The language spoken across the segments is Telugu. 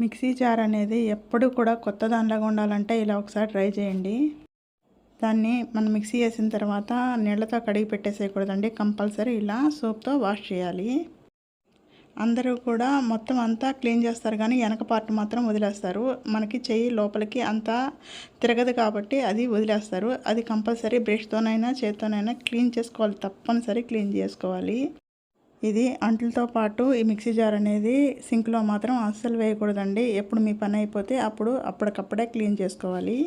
మిక్సీ జార్ అనేది ఎప్పుడు కూడా కొత్త దానిలాగా ఉండాలంటే ఇలా ఒకసారి ట్రై చేయండి. దాన్ని మనం మిక్సీ వేసిన తర్వాత నీళ్ళతో కడిగి పెట్టేసేయకూడదండి. కంపల్సరీ ఇలా సోప్తో వాష్ చేయాలి. అందరూ కూడా మొత్తం అంతా క్లీన్ చేస్తారు కానీ వెనక పార్ట్ మాత్రం వదిలేస్తారు. మనకి చెయ్యి లోపలికి అంతా తిరగదు కాబట్టి అది వదిలేస్తారు. అది కంపల్సరీ బ్రష్తోనైనా చేత్తోనైనా క్లీన్ చేసుకోవాలి. తప్పనిసరి క్లీన్ చేసుకోవాలి. ఇది అంట్లతో పాటు ఈ మిక్సీ జార్ అనేది సింక్లో మాత్రం అస్సలు వేయకూడదండి. ఎప్పుడు మీ పని అయిపోతే అప్పుడు అప్పటికప్పుడే క్లీన్ చేసుకోవాలి.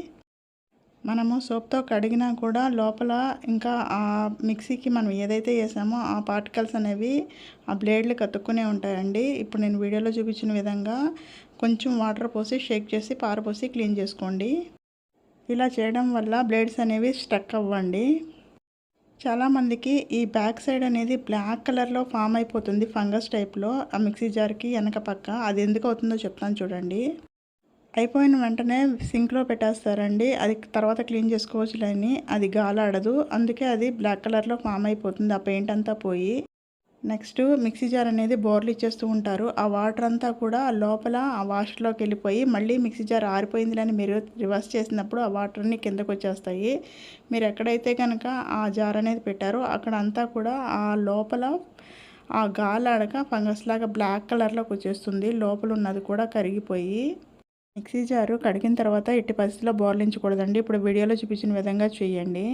మనము సోప్తో కడిగినా కూడా లోపల ఇంకా ఆ మిక్సీకి మనం ఏదైతే వేసామో ఆ పార్టికల్స్ అనేవి ఆ బ్లేడ్లు కతుక్కునే ఉంటాయండి. ఇప్పుడు నేను వీడియోలో చూపించిన విధంగా కొంచెం వాటర్ పోసి షేక్ చేసి పారపోసి క్లీన్ చేసుకోండి. ఇలా చేయడం వల్ల బ్లేడ్స్ అనేవి స్ట్రక్ అవ్వండి. చాలామందికి ఈ బ్యాక్ సైడ్ అనేది బ్లాక్ కలర్లో ఫామ్ అయిపోతుంది ఫంగస్ టైప్లో ఆ మిక్సీ జార్కి వెనక పక్క. అది ఎందుకు అవుతుందో చెప్తాను చూడండి. అయిపోయిన వెంటనే సింక్లో పెట్టేస్తారండి. అది తర్వాత క్లీన్ చేసుకోవచ్చులేని అది గాలాడదు. అందుకే అది బ్లాక్ కలర్లో ఫామ్ అయిపోతుంది ఆ పెయింట్ అంతా పోయి. నెక్స్ట్ మిక్సీ జార్ అనేది బోర్లు ఇచ్చేస్తూ ఉంటారు. ఆ వాటర్ అంతా కూడా లోపల ఆ వాషర్లోకి వెళ్ళిపోయి మళ్ళీ మిక్సీ జార్ ఆరిపోయిందని మీరు రివర్స్ చేసినప్పుడు ఆ వాటర్ని కిందకు వచ్చేస్తాయి. మీరు ఎక్కడైతే కనుక ఆ జార్ అనేది పెట్టారో అక్కడ అంతా కూడా ఆ లోపల ఆ గాలాడక ఫంగస్ లాగా బ్లాక్ కలర్లోకి వచ్చేస్తుంది. లోపల ఉన్నది కూడా కరిగిపోయి మిక్సీ జారు కడిగిన తర్వాత ఎట్టి పరిస్థితిలో బోర్లించకూడదండి ఇప్పుడు వీడియోలో చూపించిన విధంగా చేయండి.